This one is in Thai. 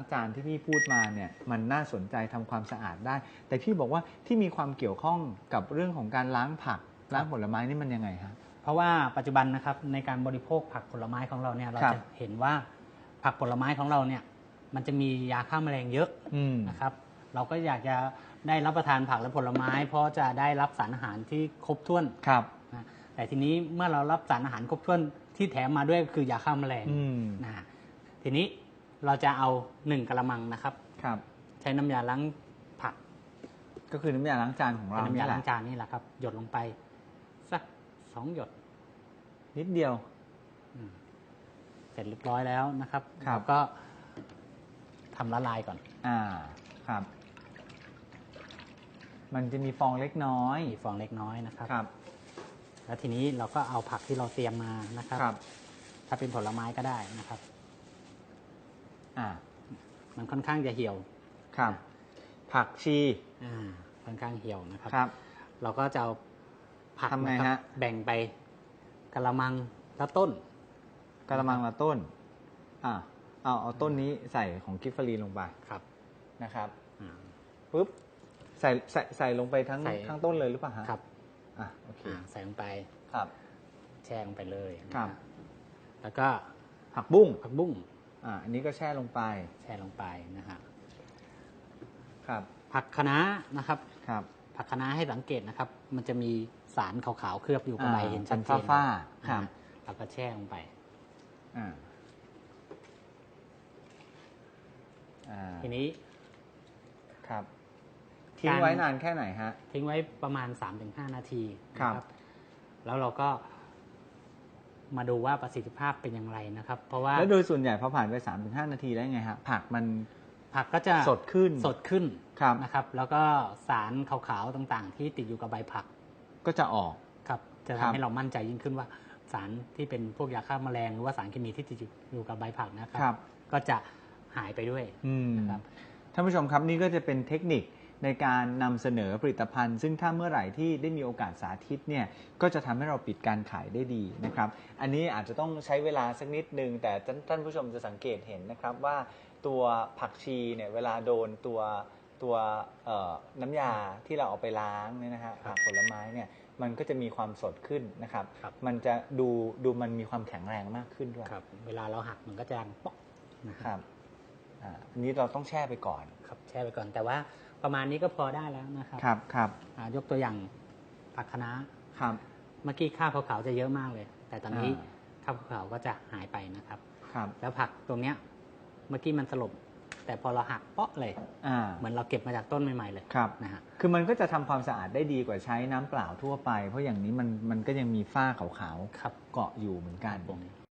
อาจารย์ที่พี่พูดมาเนี่ยมันน่าสนใจทำความสะอาดได้ แต่พี่บอกว่าที่มีความเกี่ยวข้องกับเรื่องของการล้างผักล้างผลไม้นี่มันยังไงฮะเพราะว่าปัจจุบันนะครับในการบริโภคผักผลไม้ของเราเนี่ยเราครับจะเห็นว่าผักผลไม้ของเราเนี่ยมันจะมียาฆ่าแมลงเยอะอืมนะครับ เราก็อยากจะได้รับประทานผักและผลไม้ เพราะจะได้รับสารอาหารที่ครบถ้วนครับนะแต่ทีนี้เมื่อเรารับสารอาหารครบถ้วนที่แถมมาด้วยก็คือยาฆ่าแมลงอืมนะฮะทีนี้ เราจะเอาหนึ่งกระมังนะครับ ครับ ใช้น้ำยาล้างผักก็คือน้ำยาล้างจานของเป็เรานน้ำยานี่แหล้าละงจานนี่แหละครับ หยดลงไป สักสองหยด นิดเดียวอืมเสร็จเรียบร้อยแล้วนะครับครับเราก็ทำละลายก่อน อ่า ครับ มันจะมีฟองเล็กน้อยมีฟองเล็กน้อยนะครับครับ แล้วทีนี้เราก็เอาผักที่เราเตรียมมานะครับ ครับ ถ้าเป็นผลไม้ก็ได้นะครับ อ่า มันค่อนข้างจะเหี่ยวครับ ผักชีอ่าค่อนข้างเหี่ยวนะครับ ครับ เราก็จะเอาผักทำไงนคฮะรับแบ่งไปกระมังละต้น กระมังละต้น อ่าเอาเอาต้นนี้ใส่ของกิฟฟารีนลงไปครับนะครับ อ่า ปุ๊บใส่ใส่ใส่ลงไปทั้งใส่ ทั้งต้นเลยหรือเปล่าฮะครับอะโอเคอ่าใส่ลงไปครับ แช่ลงไปเลยนะครับ แล้วก็ผักบุ้งผักบุ้ง อ่าอันนี้ก็แช่ลงไปแช่ลงไปนะฮะครับผักคะน้านะครับครับ ผักคะน้าให้สังเกตนะครับ มันจะมีสารขาวๆเคลือบอยู่กับอ่าใบเห็นชัดเจเป็นนฝ้าๆครับอ่าแล้วก็แช่ลงไปอ่าอ่าทีนี้ครับทิ้งไว้นานแค่ไหนฮะ ทิ้งไว้ประมาณ 3-5 นาทีครับนะแล้วเราก็ มาดูว่าประสิทธิภาพเป็นอย่างไรนะครับ เพราะว่าแล้วโดยส่วนใหญ่พอผ่านไป3าถึงหนาทีแล้วยังไงฮะผักมันผักก็จะสดขึ้นสดขึ้นครับนะครับ แล้วก็สารขาวๆต่างๆ ที่ติดอยู่กับใบผัก ก็จะออกครับจะครัทำบให้เรามั่นใจยิ่งขึ้นว่า สารที่เป็นพวกยาฆ่าแมลงหรือว่าสารเคมีที่ติดอยู่กับใบผักนะครัครับก็จะหายไปด้วยอืมนะครับท่านผู้ชมครับนี่ก็จะเป็นเทคนิค ในการนำเสนอผลิตภัณฑ์ ซึ่งถ้าเมื่อไหร่ที่ได้มีโอกาสสาธิตเนี่ยก็จะทำให้เราปิดการขายได้ดีนะครับอันนี้อาจจะต้องใช้เวลาสักนิดนึงแต่ท่านท่านผู้ชมจะสังเกตเห็นนะครับว่าตัวผักชีเนี่ยเวลาโดนตัวตัวเอ่อน้ำยาที่เราเอาไปล้างเนี่ยนะฮะครัผับกผลไม้เนี่ยมันก็จะมีความสดขึ้นนะครับครับ มันจะดูดูมันมีความแข็งแรงมากขึ้นด้วยครับเวลาเราหักมันก็จะดังป๊อกนะคครับรับ อ่าอันนี้เราต้องแช่ไปก่อน ครับแช่ไปก่อนแต่ว่าประมาณนี้ก็พอได้แล้วนะครับครับครับอ่ายกตัวอย่างผักคะน้าครับ เมื่อกี้ข้าวขาวๆจะเยอะมากเลย แต่ตอนนี้อ่าข้าวขาวๆก็จะหายไปนะครับ ครับแล้วผักตรงเนี้ยเมื่อกี้มันสลบ แต่พอเราหักเปาะเลย อ่าเหมือนเราเก็บมาจากต้นใหม่ๆเลยครับ นะฮะ คือมันก็จะทำความสะอาดได้ดีกว่าใช้น้ำเปล่าทั่วไป เพราะอย่างนี้มันมันก็ยังมีฝ้าขาวครับ ๆเกาะอยู่เหมือนกันผม